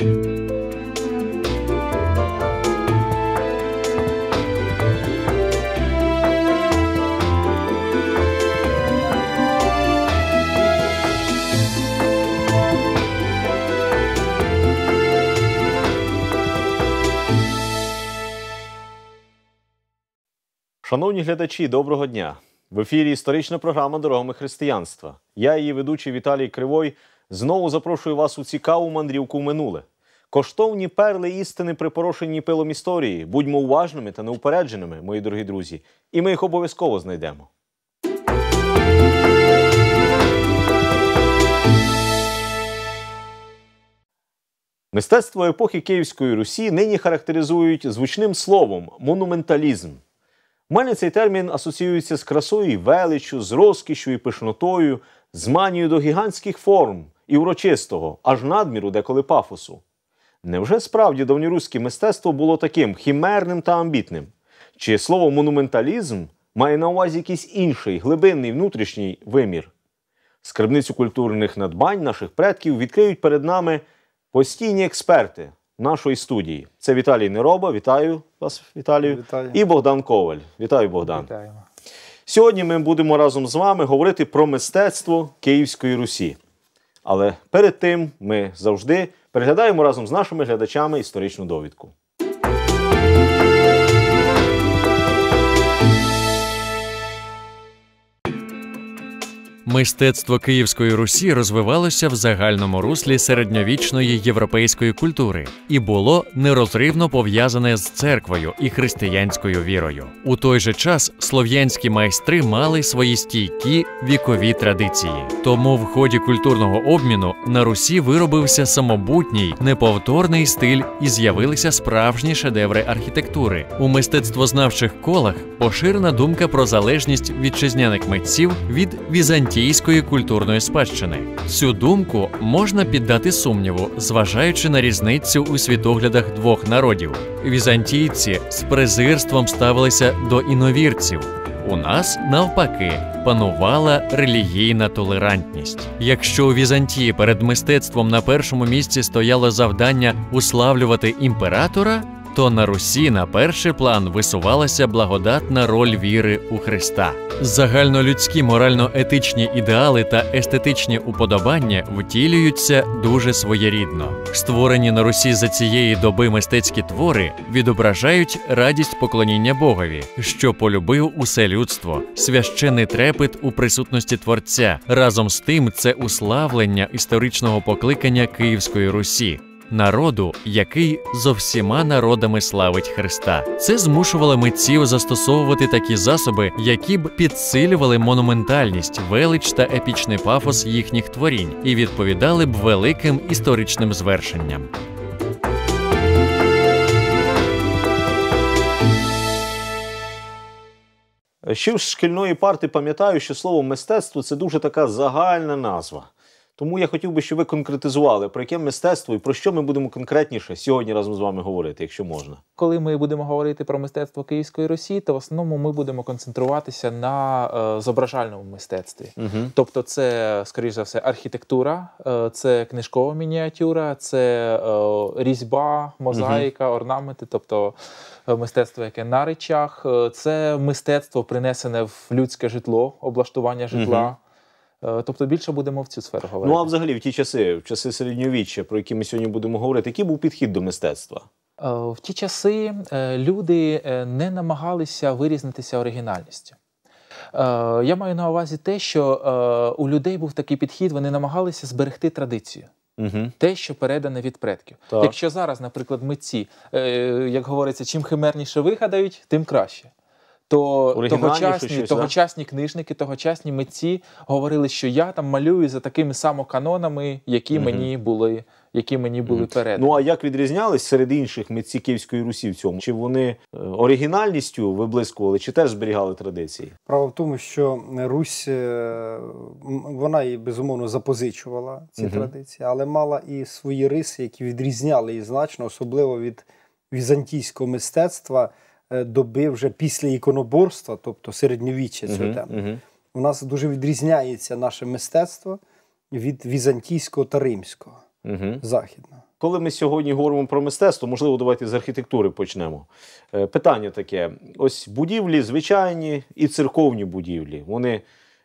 Шановні глядачі, доброго дня! В ефірі історична програма Дорогами християнства. Я, її ведучий Віталій Кривой, знову запрошую вас у цікаву мандрівку в минуле. Коштовні перли істини припорошені пилом історії. Будьмо уважними та неупередженими, мої дорогі друзі, і ми їх обов'язково знайдемо. Мистецтво епохи Київської Русі нині характеризують звучним словом монументалізм. У мене цей термін асоціюється з красою і величчю, з розкішю і пишнотою, з манією до гігантських форм і урочистого, аж надміру деколи пафосу. Невже справді давньоруське мистецтво було таким хімерним та амбітним? Чи слово монументалізм має на увазі якийсь інший, глибинний внутрішній вимір? Скарбницю культурних надбань наших предків відкриють перед нами постійні експерти нашої студії. Це Віталій Нероба. Вітаю вас, Віталію. Вітаю. І Богдан Коваль. Вітаю, Богдан. Вітаємо. Сьогодні ми будемо разом з вами говорити про мистецтво Київської Русі. Але перед тим ми завжди переглядаємо разом з нашими глядачами історичну довідку. Мистецтво Київської Русі розвивалося в загальному руслі середньовічної європейської культури і було нерозривно пов'язане з церквою і християнською вірою. У той же час слов'янські майстри мали свої стійкі вікові традиції. Тому в ході культурного обміну на Русі виробився самобутній неповторний стиль і з'явилися справжні шедеври архітектури. У мистецтвознавчих колах поширена думка про залежність вітчизняних митців від візантійської культурної спадщини. Цю думку можна піддати сумніву, зважаючи на різницю у світоглядах двох народів. Візантійці з презирством ставилися до іновірців. У нас навпаки панувала релігійна толерантність. Якщо у Візантії перед мистецтвом на першому місці стояло завдання уславлювати імператора, то на Русі на перший план висувалася благодатна роль віри у Христа. Загальнолюдські морально-етичні ідеали та естетичні уподобання втілюються дуже своєрідно. Створені на Русі за цієї доби мистецькі твори відображають радість поклоніння Богові, що полюбив усе людство, священний трепет у присутності Творця. Разом з тим, це уславлення історичного покликання Київської Русі народу, який зо всіма народами славить Христа. Це змушувало митців застосовувати такі засоби, які б підсилювали монументальність, велич та епічний пафос їхніх творінь і відповідали б великим історичним звершенням. Ще з шкільної парти пам'ятаю, що слово мистецтво це дуже така загальна назва. Тому я хотів би, щоб ви конкретизували, про яке мистецтво і про що ми будемо конкретніше сьогодні разом з вами говорити, якщо можна. Коли ми будемо говорити про мистецтво Київської Русі, то в основному ми будемо концентруватися на е, зображальному мистецтві. Угу. Тобто, це, скоріш за все, архітектура, е, це книжкова мініатюра, це е, різьба, мозаїка, орнаменти, тобто е, мистецтво, яке на речах, е, це мистецтво принесене в людське житло, облаштування житла. Е, Тобто більше будемо в цю сферу говорити. Ну а взагалі в ті часи, в часи середньовіччя, про які ми сьогодні будемо говорити, який був підхід до мистецтва? Е, В ті часи е, люди е, не намагалися вирізнитися оригінальністю. Е, Я маю на увазі те, що е, у людей був такий підхід, вони намагалися зберегти традицію. Угу. Те, що передане від предків. Так. Якщо зараз, наприклад, митці, е, як говориться, чим химерніше вигадають, тим краще. То тогочасні, щось, тогочасні книжники, тогочасні митці говорили, що я там малюю за такими самоканонами, які Мгм. мені були, які мені були Мгм. передані. Ну а як відрізнялись серед інших митці Київської Русі в цьому? Чи вони е, оригінальністю виблискували, чи теж зберігали традиції? Справа в тому, що Русь е, м, вона і безумовно запозичувала ці Мгм. традиції, але мала і свої риси, які відрізняли її значно, особливо від візантійського мистецтва доби вже після іконоборства, тобто середньовіччя цього uh-huh, теми. Uh-huh. У нас дуже відрізняється наше мистецтво від візантійського та римського Мгм. західного. коли ми сьогодні говоримо про мистецтво, можливо, давайте з архітектури почнемо. Е, Питання таке: ось будівлі звичайні і церковні будівлі. Вони,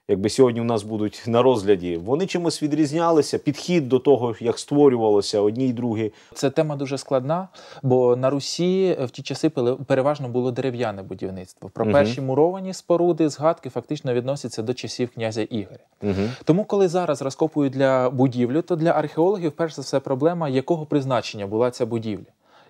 якби сьогодні у нас будуть на розгляді, вони чимось відрізнялися, підхід до того, як створювалося одні й другі. Це тема дуже складна, бо на Русі в ті часи переважно було дерев'яне будівництво. Про Мгм. перші муровані споруди, згадки фактично відносяться до часів князя Ігоря. Угу. Тому, коли зараз розкопують для будівлю, то для археологів перш за все проблема, якого призначення була ця будівля.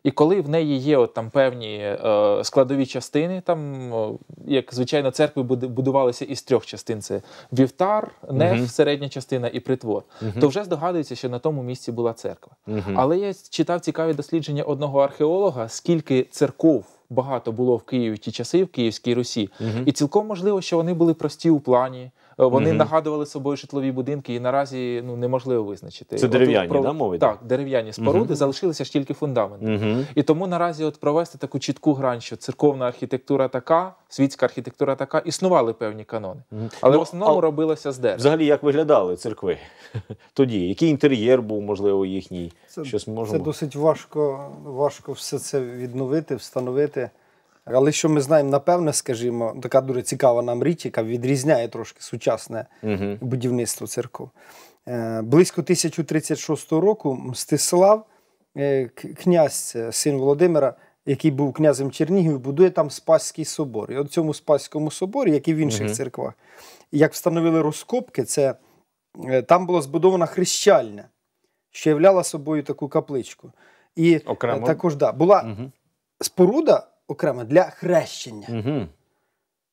І коли в неї є от там певні е, складові частини, там е, як звичайно церкви будувалися із трьох частин: це вівтар, неф, Мгм. середня частина і притвор, Мгм. то вже здогадується, що на тому місці була церква. Мгм. Але я читав цікаві дослідження одного археолога, скільки церков багато було в Києві ті часи, в Київській Русі, Мгм. і цілком можливо, що вони були прості у плані. Вони Мгм. нагадували собою житлові будинки, і наразі ну неможливо визначити. Це дерев'яні, про- да, йде? Так, дерев'яні споруди Мгм. залишилися ж тільки фундаменти. Угу. І тому наразі от провести таку чітку грань, що церковна архітектура така, світська архітектура така, існували певні канони. Але Ну, в основному а- робилося з дерева. Взагалі, як виглядали церкви тоді? Який інтер'єр був, можливо, їхній? Це, Щось це досить важко, важко все це відновити, встановити. Але що ми знаємо, напевне, скажімо, така дуже цікава нам річ, яка відрізняє трошки сучасне Угу. будівництво церков. Е, Близько 1036 року Мстислав, е, князь, е, син Володимира, який був князем Чернігів, будує там Спаський собор. І от цьому Спаському соборі, як і в інших Мгм. церквах, як встановили розкопки, це там була збудована хрещальня, що являла собою таку капличку. І Окремо? також да, була Угу. споруда окрема для хрещення. Угу.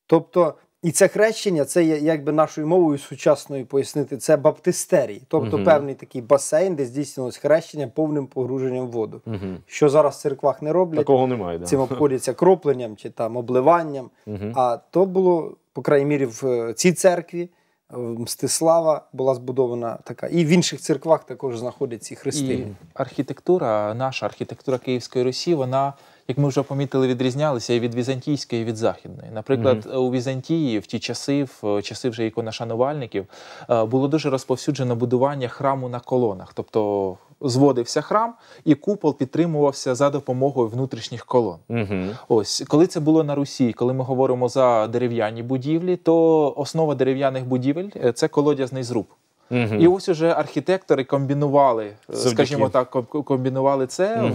Тобто, і це хрещення, це є якби нашою мовою сучасною пояснити, це баптистерій, тобто Мгм. певний такий басейн, де здійснювалось хрещення повним погруженням в воду. Угу. Що зараз в церквах не роблять, Такого немає, да. цим обходяться кропленням чи там обливанням. Угу. А то було, по крайній мірі, в е, цій церкві. в Мстислава була збудована така, і в інших церквах також знаходять ці хрести. І архітектура, наша архітектура Київської Русі, вона, як ми вже помітили, відрізнялася і від візантійської, і від західної. Наприклад, у Візантії в ті часи, в часи вже іконошанувальників, е, було дуже розповсюджено будування храму на колонах. Тобто зводився храм, і купол підтримувався за допомогою внутрішніх колон. Угу. Ось коли це було на Русі, коли ми говоримо за дерев'яні будівлі, то основа дерев'яних будівель е, це колодязний зруб. Угу. І ось уже архітектори комбінували, е, Завдяки. скажімо так, ком- комбінували це.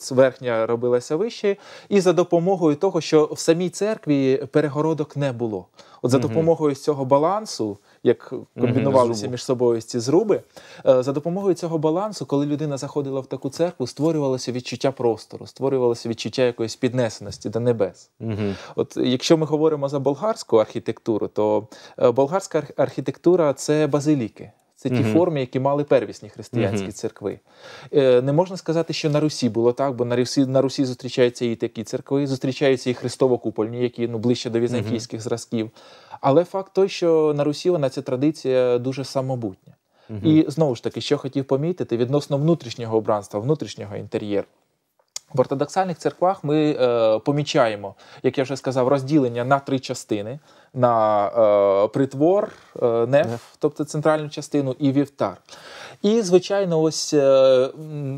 Ц- Верхня робилася вище, і за допомогою того, що в самій церкві перегородок не було. От за допомогою цього балансу, як комбінувалися між собою ці зруби, е, за допомогою цього балансу, коли людина заходила в таку церкву, створювалося відчуття простору, створювалося відчуття якоїсь піднесеності до небес. Угу. От якщо ми говоримо за болгарську архітектуру, то е, болгарська архітектура це базиліки. Це ті Мгм. форми, які мали первісні християнські Мгм. церкви. Е, Не можна сказати, що на Русі було так, бо на Русі, на Русі зустрічаються і такі церкви, зустрічаються і христово-купольні, які ну, ближче до візантійських зразків. Але факт той, що на Русі вона ця традиція дуже самобутня. І знову ж таки, що хотів помітити відносно внутрішнього обранства, внутрішнього інтер'єру. В ортодоксальних церквах ми е, помічаємо, як я вже сказав, розділення на три частини: на е, притвор, е, неф, тобто центральну частину, і вівтар. І, звичайно, ось е,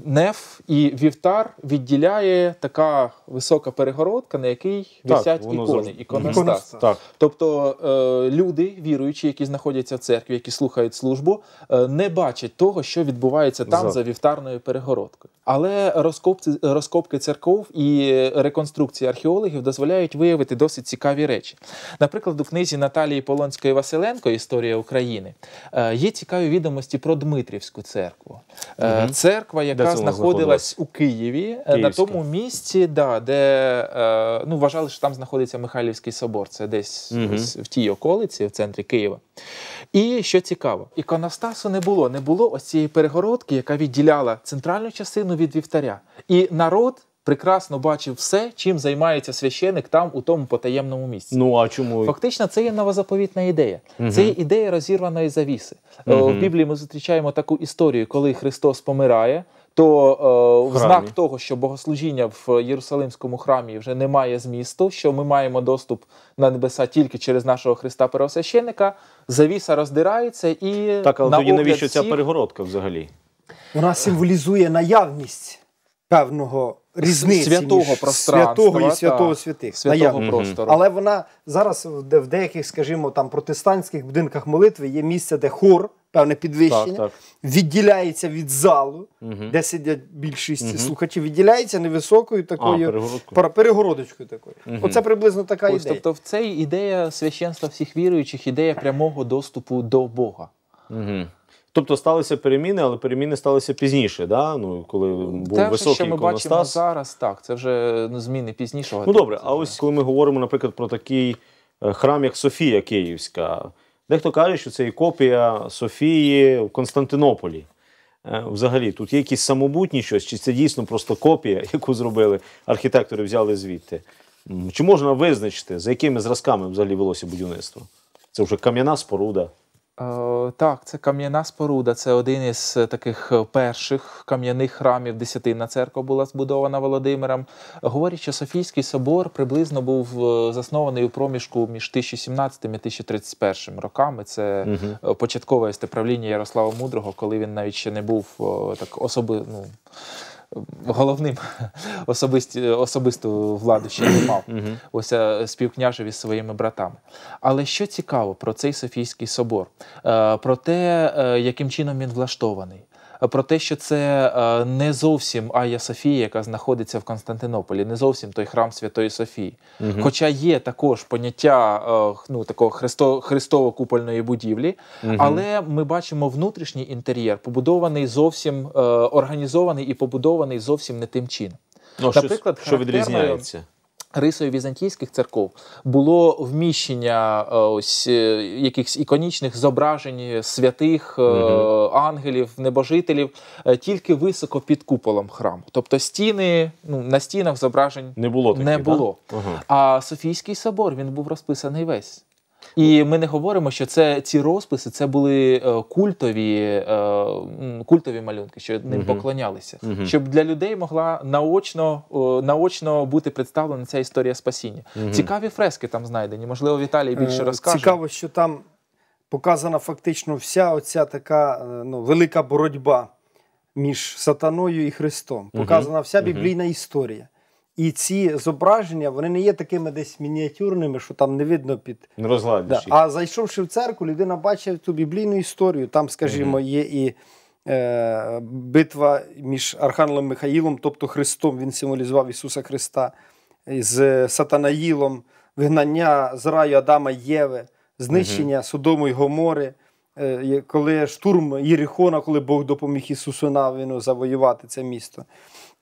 неф і вівтар відділяє така висока перегородка, на якій Так, висять ікони. Іконостас. Так. Тобто е, люди, віруючі, які знаходяться в церкві, які слухають службу, е, не бачать того, що відбувається там За. за вівтарною перегородкою. Але розкопці, розкопки церков і реконструкції археологів дозволяють виявити досить цікаві речі. Наприклад, у книзі Наталії Полонської Василенко Історія України е, є цікаві відомості про Дмитрівську церкву. Мгм. Церква, яка знаходилась у Києві, е, на тому місці, да, де ну, вважали, що там знаходиться Михайлівський собор. Це десь ось в тій околиці, в центрі Києва. І що цікаво, іконостасу не було. Не було ось цієї перегородки, яка відділяла центральну частину від вівтаря. І народ прекрасно бачив все, чим займається священик там, у тому потаємному місці. Ну а чому? Фактично, це є новозаповітна ідея. Це є ідея розірваної завіси. Мгм. В Біблії ми зустрічаємо таку історію, коли Христос помирає. То е, в знак того, що богослужіння в Єрусалимському храмі вже не має змісту, що ми маємо доступ на небеса тільки через нашого Христа Первосвященника, завіса роздирається і Так, але на тоді навіщо ця перегородка взагалі? Вона символізує наявність певного різниці святого між пространства, святого і та, святого святих. святого простору. Але вона зараз в деяких, скажімо, там протестантських будинках молитви є місце, де хор, певне підвищення, Так, так. відділяється від залу, де сидять більшість слухачів, відділяється невисокою такою пара- перегородочкою такою. Оце приблизно така Ось, ідея. тобто в цей ідея священства всіх віруючих, ідея прямого доступу до Бога. Угу. Тобто сталися переміни, але переміни сталися пізніше, да? ну, коли був Те, високий що ми бачимо зараз, так, це вже ну, зміни пізнішого. Ну типу, добре, а ось коли ми говоримо, наприклад, про такий е, храм, як Софія Київська, дехто каже, що це і копія Софії в Константинополі. Е, Взагалі, тут є якісь самобутні щось, чи це дійсно просто копія, яку зробили архітектори, взяли звідти? Чи можна визначити, за якими зразками взагалі велося будівництво? Це вже кам'яна споруда. Е, так, це кам'яна споруда. Це один із е, таких е, перших кам'яних храмів. Десятинна церква була збудована Володимиром. Говорять, що Софійський собор приблизно був заснований у проміжку між 1017 і 1031 роками. Це е, початкове правління Ярослава Мудрого, коли він навіть ще не був так особи, ну, головним особисті, особисту владу ще не мав. Ось співкняжеві співкняжив своїми братами. Але що цікаво про цей Софійський собор, Е, про те, е, яким чином він влаштований. Про те, що це е, не зовсім Айя Софія, яка знаходиться в Константинополі, не зовсім той храм Святої Софії. Хоча є також поняття е, ну, такого христо, христово-купольної будівлі, але ми бачимо внутрішній інтер'єр, побудований зовсім е, організований і побудований зовсім не тим чином. Ну, Наприклад, що характерною- відрізняється? Рисою візантійських церков було вміщення е, ось е, якихось іконічних зображень святих, угу. ангелів, небожителів тільки високо під куполом храму. Тобто стіни, ну, на стінах зображень Не було таких, не було. Ага. А Софійський собор він був розписаний весь. І ми не говоримо, що це ці розписи це були е, культові, е, культові малюнки, що ним поклонялися, щоб для людей могла наочно, наочно бути представлена ця історія спасіння. Цікаві фрески там знайдені. Можливо, Віталій більше Е, розкаже. Цікаво, що там показана фактично вся оця така ну, велика боротьба між сатаною і Христом. Показана вся біблійна історія. І ці зображення вони не є такими десь мініатюрними, що там не видно під. Не Да. А зайшовши в церкву, людина бачить ту біблійну історію. Там, скажімо, є і е, битва між Архангелом Михаїлом, тобто Христом, він символізував Ісуса Христа, з Сатанаїлом, вигнання з раю Адама і Єви, знищення Содому і Гомори. е, Коли штурм Єрихона, коли Бог допоміг Ісусу Навину завоювати це місто.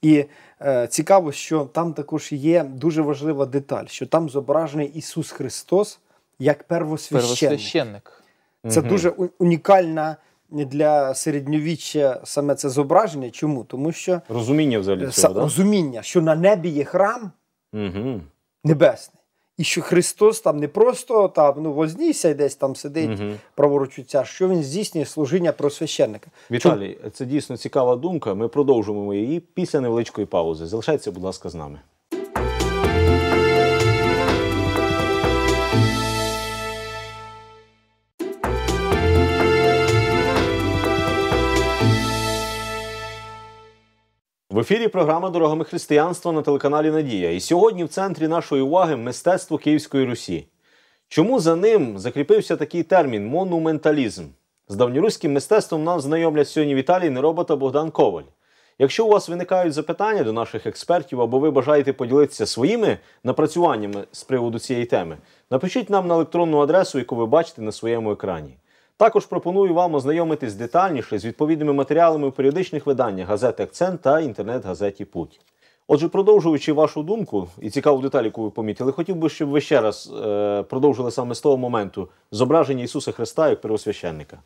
І е, цікаво, що там також є дуже важлива деталь, що там зображений Ісус Христос як первосвященник. Первосвященник. Це дуже у- унікальна для середньовіччя саме це зображення. Чому? Тому що Розуміння взагалі е, цього, да? розуміння, що на небі є храм Угу. небесний. І що Христос там не просто там ну вознісся і десь там сидить угу. праворуч отця, що він здійснює служіння просвященника. Віталій, це дійсно цікава думка. Ми продовжимо її після невеличкої паузи. Залишайтеся, будь ласка, з нами. В ефірі програма Дорогами християнства на телеканалі Надія. І сьогодні в центрі нашої уваги мистецтво Київської Русі. Чому за ним закріпився такий термін монументалізм? З давньоруським мистецтвом нам знайомлять сьогодні Віталій Неробот та Богдан Коваль. Якщо у вас виникають запитання до наших експертів або ви бажаєте поділитися своїми напрацюваннями з приводу цієї теми, напишіть нам на електронну адресу, яку ви бачите на своєму екрані. Також пропоную вам ознайомитись детальніше з відповідними матеріалами у періодичних виданнях газети Акцент та інтернет-газеті Путь. Отже, продовжуючи вашу думку і цікаву деталь, яку ви помітили, хотів би, щоб ви ще раз е, продовжили саме з того моменту зображення Ісуса Христа як первосвященника.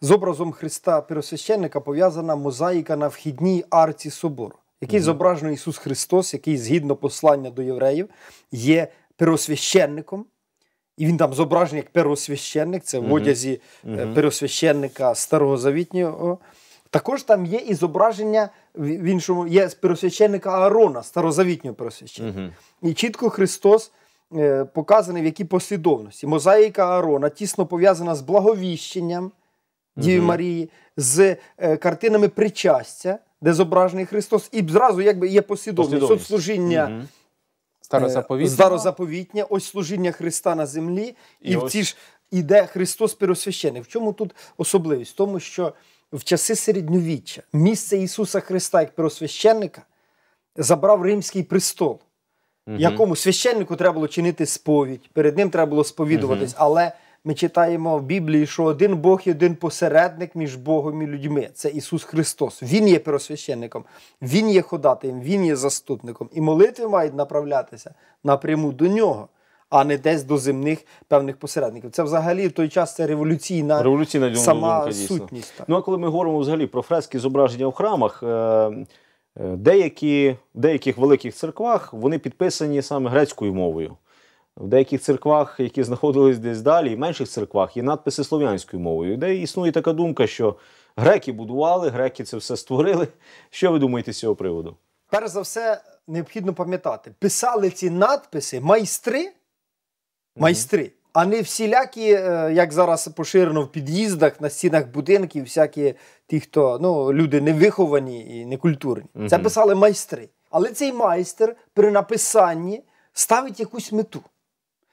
З образом Христа Первосвященника пов'язана мозаїка на вхідній арці собору, який зображений Ісус Христос, який згідно послання до євреїв є первосвященником. І він там зображений як первосвященник, це в одязі е, первосвященника Старого Завітнього. Також там є і зображення в іншому, є первосвященника Аарона, старозавітнього первосвященника. І чітко Христос е, показаний в якій послідовності. Мозаїка Аарона тісно пов'язана з благовіщенням, Діві Марії, з е, картинами причастя, де зображений Христос, і зразу якби є послідовність. От Мгм. Старозаповітного. Старозаповітня, ось служіння Христа на землі, і, І в ці ж іде Христос пересвящений. В чому тут особливість? В тому, що в часи середньовіччя місце Ісуса Христа як первосвященника забрав Римський престол, якому священнику треба було чинити сповідь, перед ним треба було сповідуватись. Але ми читаємо в Біблії, що один Бог і один посередник між Богом і людьми. Це Ісус Христос. Він є первосвященником, Він є ходатаєм, Він є заступником. І молитви мають направлятися напряму до нього, а не десь до земних певних посередників. Це взагалі в той час це революційна, Революційна думка, сама думка, сутність. так. Ну а коли ми говоримо взагалі про фрески зображення в храмах, е, е, деякі, в деяких великих церквах вони підписані саме грецькою мовою. В деяких церквах, які знаходились десь далі, і в менших церквах, є надписи слов'янською мовою, де існує така думка, що греки будували, греки це все створили. Що ви думаєте з цього приводу? Перш за все, необхідно пам'ятати, писали ці надписи майстри, майстри, а не всілякі, е, як зараз поширено в під'їздах, на стінах будинків, всякі ті, хто ну, люди невиховані і некультурні. Це писали майстри. Але цей майстер при написанні ставить якусь мету.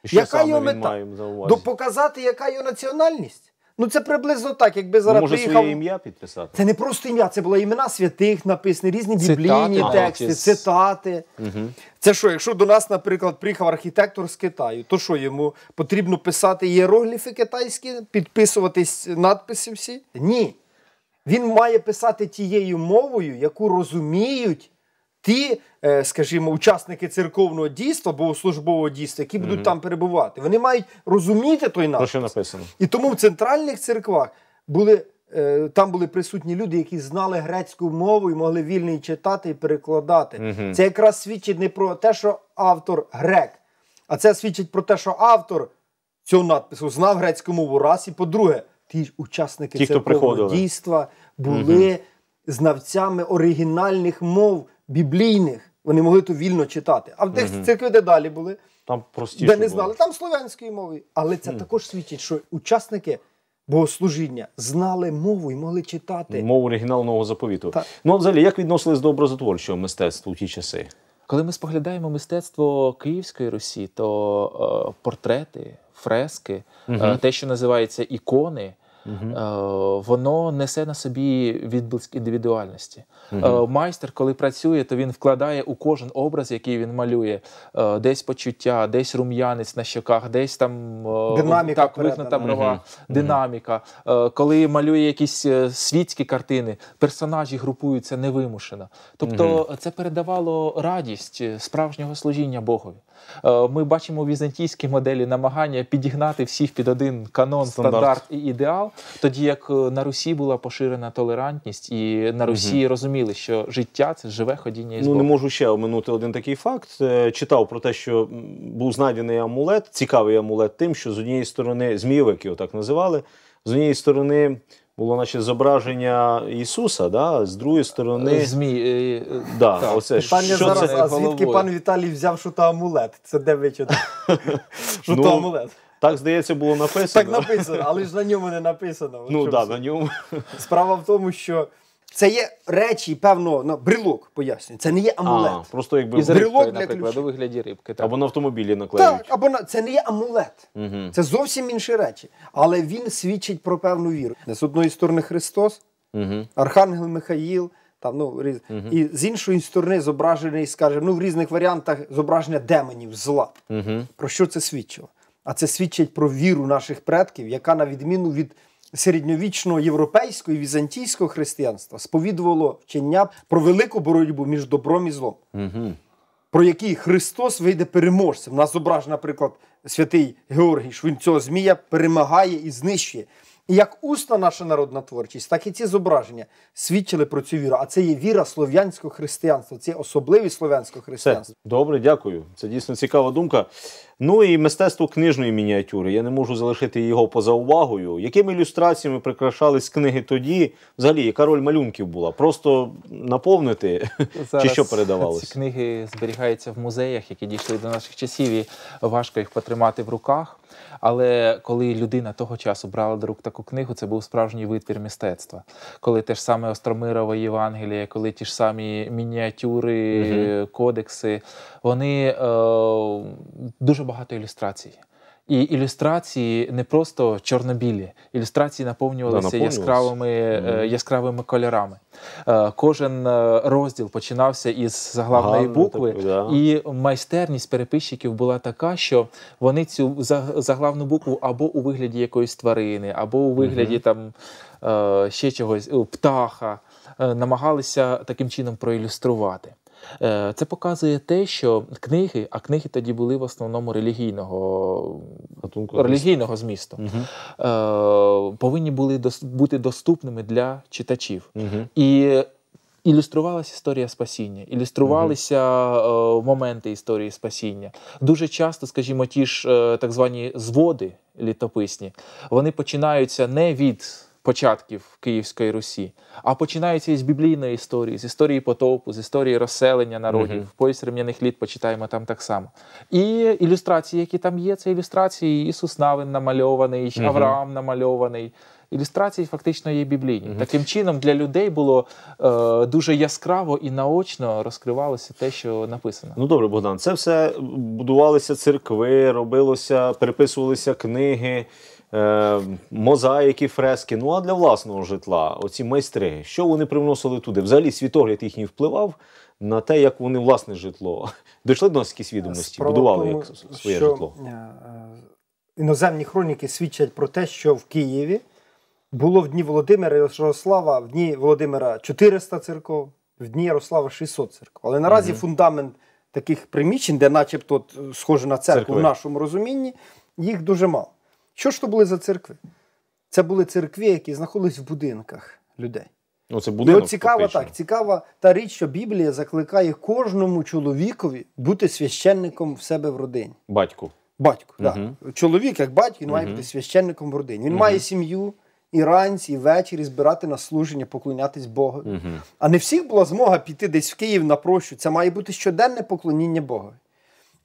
І Що Яка саме його він мета? має на увазі? До показати, яка його національність. Ну це приблизно так, якби Ну, зараз може приїхав. своє ім'я підписати? Це не просто ім'я, це були імена святих написані, різні Цитати, біблійні ага, тексти, ті- цитати. Це що, якщо до нас, наприклад, приїхав архітектор з Китаю, то що йому потрібно писати іерогліфи китайські, підписуватись надписи всі? Ні. Він має писати тією мовою, яку розуміють ті, е, скажімо, учасники церковного дійства, богослужбового дійства, які будуть там перебувати. Вони мають розуміти той Про що написано? І тому в центральних церквах були, е, там були присутні люди, які знали грецьку мову і могли вільно її читати і перекладати. Це якраз свідчить не про те, що автор грек, а це свідчить про те, що автор цього надпису знав грецьку мову раз, і по-друге, ті ж учасники церковного дійства були знавцями оригінальних мов біблійних. Вони могли то вільно читати. А в тих церкви, де далі були, Там простіше. де не було. знали, там слов'янської мови. Але це також свідчить, що учасники богослужіння знали мову і могли читати. Мову оригінального заповіту. Так. Ну, взагалі, як відносились до образотворчого мистецтва у ті часи? Коли ми споглядаємо мистецтво Київської Русі, то е, портрети, фрески, е, те, що називається ікони, е, воно несе на собі відблиск індивідуальності. Е, майстер, коли працює, то він вкладає у кожен образ, який він малює, е, десь почуття, десь рум'янець на щоках, десь там Динаміка так, вигнута брова, динаміка. Е, Коли малює якісь світські картини, персонажі групуються невимушено. Тобто це передавало радість справжнього служіння Богові. Ми бачимо у візантійській моделі намагання підігнати всіх під один канон, Стандарт. стандарт, і ідеал, тоді як е, на Русі була поширена толерантність, і на Русі розуміли, що життя це живе ходіння із Ну, не можу ще оминути один такий факт. Е, Читав про те, що був знайдений амулет, цікавий амулет тим, що з однієї сторони, змійовик його так називали, з однієї сторони було наче зображення Ісуса, да? з другої сторони. Змій. е, е, Да, так. оце Питання що зараз, це? а звідки пан Віталій взяв, що то амулет? Це де вичитав? Що Ну, амулет? Так, здається, було написано. Так написано, але ж на ньому не написано. Ну так, да, на ньому. Справа в тому, що це є речі, певно, ну, брелок, пояснюю. Це не є амулет. А, просто якби І з Брелок рибкою, для наприклад, у вигляді рибки. Так. або на автомобілі наклеють. Так, або на це не є амулет. Угу. Це зовсім інші речі. Але він свідчить про певну віру. З одної сторони Христос, Угу. Архангел Михаїл, там, ну, різ... і з іншої сторони зображений, скажімо, ну, в різних варіантах зображення демонів, зла. Угу. Про що це свідчило? А це свідчить про віру наших предків, яка, на відміну від середньовічного європейського і візантійського християнства, сповідувало вчення про велику боротьбу між добром і злом. Угу. про який Христос вийде переможцем. У нас зображений, наприклад, святий Георгій, що він цього змія перемагає і знищує. І як усна наша народна творчість, так і ці зображення свідчили про цю віру. А це є віра слов'янського християнства, це є особливість слов'янського Все, християнства. добре, дякую. Це дійсно цікава думка. Ну і мистецтво книжної мініатюри. Я не можу залишити його поза увагою. Якими ілюстраціями прикрашались книги тоді? Взагалі, яка роль малюнків була? Просто наповнити чи що Ці передавалося? книги зберігаються в музеях, які дійшли до наших часів, і важко їх потримати в руках. Але коли людина того часу брала до рук таку книгу, це був справжній витвір мистецтва. Коли те ж саме Остромирове Євангеліє, коли ті ж самі мініатюри, кодекси, вони е, дуже багато ілюстрацій. І ілюстрації не просто чорно-білі, ілюстрації наповнювалися Да, яскравими, е, яскравими кольорами. Е, Кожен е, розділ починався із заглавної букви, так, да. і майстерність переписчиків була така, що вони цю за- заглавну букву або у вигляді якоїсь тварини, або у вигляді там ще чогось, птаха, намагалися таким чином проілюструвати. Е, Це показує те, що книги, а книги тоді були в основному релігійного, Гатунку. релігійного змісту, е, повинні були дос- бути доступними для читачів. Мгм. І ілюструвалася історія спасіння, ілюструвалися е, моменти історії спасіння. Дуже часто, скажімо, ті ж е, так звані зводи літописні, вони починаються не від початків Київської Русі, а починаються із біблійної історії, з історії потопу, з історії розселення народів. Мгм. Пояс рем'яних літ почитаємо там так само. І ілюстрації, які там є, це ілюстрації Ісус Навин намальований, Мгм. Авраам намальований. Ілюстрації фактично є біблійні. Таким чином для людей було е, дуже яскраво і наочно розкривалося те, що написано. Ну добре, Богдан, це все будувалися церкви, робилося, переписувалися книги, е, мозаїки, фрески. Ну а для власного житла, оці майстри, що вони привносили туди? Взагалі світогляд їхній впливав на те, як вони власне житло. Дійшли до нас якісь відомості, Справа будували тому, як своє що, житло. е, е, Іноземні хроніки свідчать про те, що в Києві було в дні Володимира Ярослава, в дні Володимира 400 церков, в дні Ярослава 600 церков. Але наразі фундамент таких приміщень, де начебто схоже на церкву Церкви. в нашому розумінні, їх дуже мало. Що ж то були за церкви? Це були церкви, які знаходились в будинках людей. Ну, це І от цікава фактично. так, цікава та річ, що Біблія закликає кожному чоловікові бути священником в себе в родині. Батьку. Батько, Мгм. да. чоловік, як батько, він має бути священником в родині. Він має сім'ю і ранці, і ввечері збирати на служення, поклонятись Богу. А не всіх була змога піти десь в Київ на прощу. Це має бути щоденне поклоніння Богові.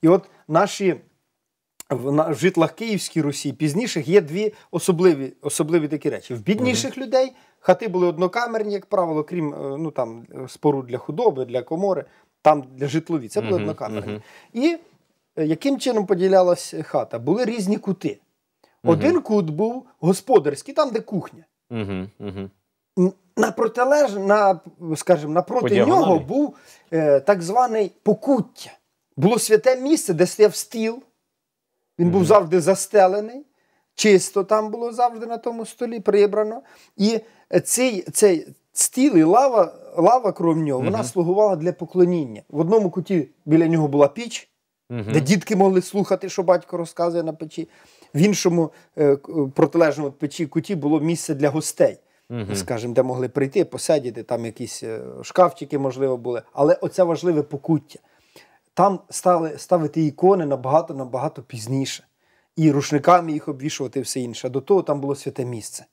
І от наші в, житлах Київській Русі пізніших є дві особливі, особливі такі речі. В бідніших людей хати були однокамерні, як правило, крім е, ну, там, споруд для худоби, для комори, там для житлові. Це були Мгм, однокамерні. мгм. І е, яким чином поділялась хата? Були різні кути. Один кут був господарський, там, де кухня. На протилеж, на, скажімо, напроти нього був е, так званий покуття. Було святе місце, де стояв стіл. Він був завжди застелений, чисто там було завжди на тому столі прибрано. І цей, цей стіл і лава, лава крім нього, вона слугувала для поклоніння. В одному куті біля нього була піч, де дітки могли слухати, що батько розказує на печі. В іншому е, протилежному печі куті було місце для гостей, скажімо, де могли прийти, посидіти, там якісь е, шкафчики, можливо, були. Але оце важливе покуття. Там стали ставити ікони набагато набагато пізніше. І рушниками їх обвішувати і все інше. До того там було святе місце,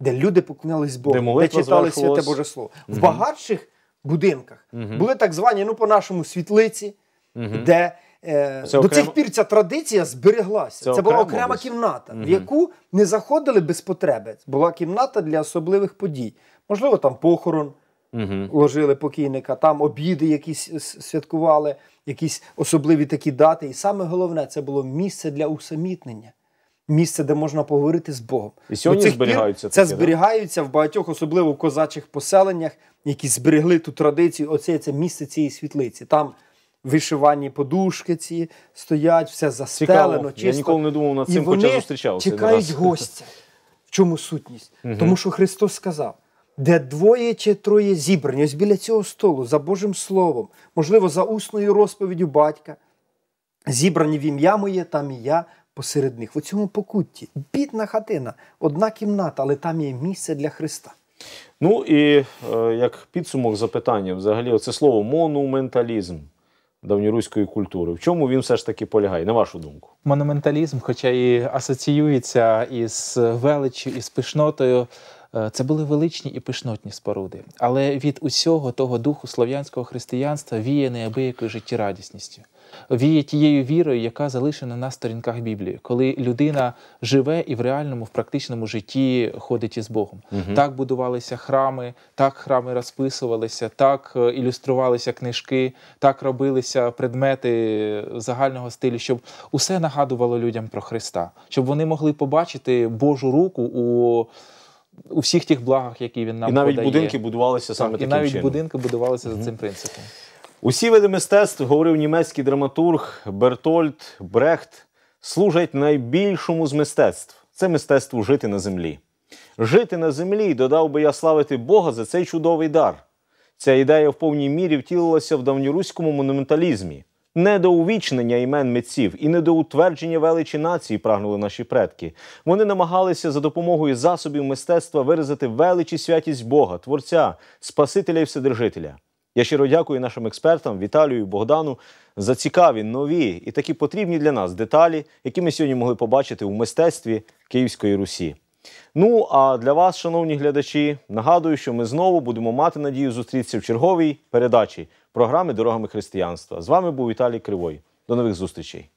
де люди поклонялись Богу, Де де, читали святе. Боже Слово. В багатших будинках були так звані, ну, по-нашому, світлиці, де е, Це до цих пір ця традиція збереглася. Це Це, була окрема десь? кімната, в яку не заходили без потреби. Була кімната для особливих подій. Можливо, там похорон Угу. ложили покійника, там обіди якісь святкували, якісь особливі такі дати. І саме головне, це було місце для усамітнення. Місце, де можна поговорити з Богом. І сьогодні цих зберігаються Це такі, да? зберігається в багатьох, особливо в козачих поселеннях, які зберегли ту традицію. Оце це місце цієї світлиці. Там вишивані подушки ці стоять, все застелено, Цікаво. чисто. Я ніколи не думав над І цим, вони хоча зустрічався. чекають гостя. В чому сутність? Тому що Христос сказав, де двоє чи троє зібрані, ось біля цього столу, за Божим Словом, можливо, за усною розповіддю батька, зібрані в ім'я моє, там і я посеред них. В цьому покутті. Бідна хатина, одна кімната, але там є місце для Христа. Ну і е, як підсумок запитання, взагалі, оце слово монументалізм. давньоруської культури. В чому він все ж таки полягає, на вашу думку? Монументалізм, хоча і асоціюється із величчю, із пишнотою, це були величні і пишнотні споруди. Але від усього того духу слов'янського християнства віє неабиякою життєрадісністю. Віє тією вірою, яка залишена на сторінках Біблії, коли людина живе і в реальному, в практичному житті ходить із Богом. Так будувалися храми, так храми розписувалися, так е, ілюструвалися книжки, так робилися предмети загального стилю, щоб усе нагадувало людям про Христа, щоб вони могли побачити Божу руку у, у всіх тих благах, які він нам і навіть подає. будинки будувалися саме так, і таким навіть чином. будинки будувалися за цим принципом. Усі види мистецтв, говорив німецький драматург Бертольд Брехт, служать найбільшому з мистецтв це мистецтво жити на землі. Жити на землі, додав би я славити Бога за цей чудовий дар. Ця ідея в повній мірі втілилася в давньоруському монументалізмі. Не до увічнення імен митців і не до утвердження величі нації прагнули наші предки. Вони намагалися за допомогою засобів мистецтва виразити велич і святість Бога, Творця, Спасителя і Вседержителя. Я щиро дякую нашим експертам Віталію і Богдану за цікаві, нові і такі потрібні для нас деталі, які ми сьогодні могли побачити у мистецтві Київської Русі. Ну а для вас, шановні глядачі, нагадую, що ми знову будемо мати надію зустрітися в черговій передачі програми Дорогами християнства. З вами був Віталій Кривой. До нових зустрічей.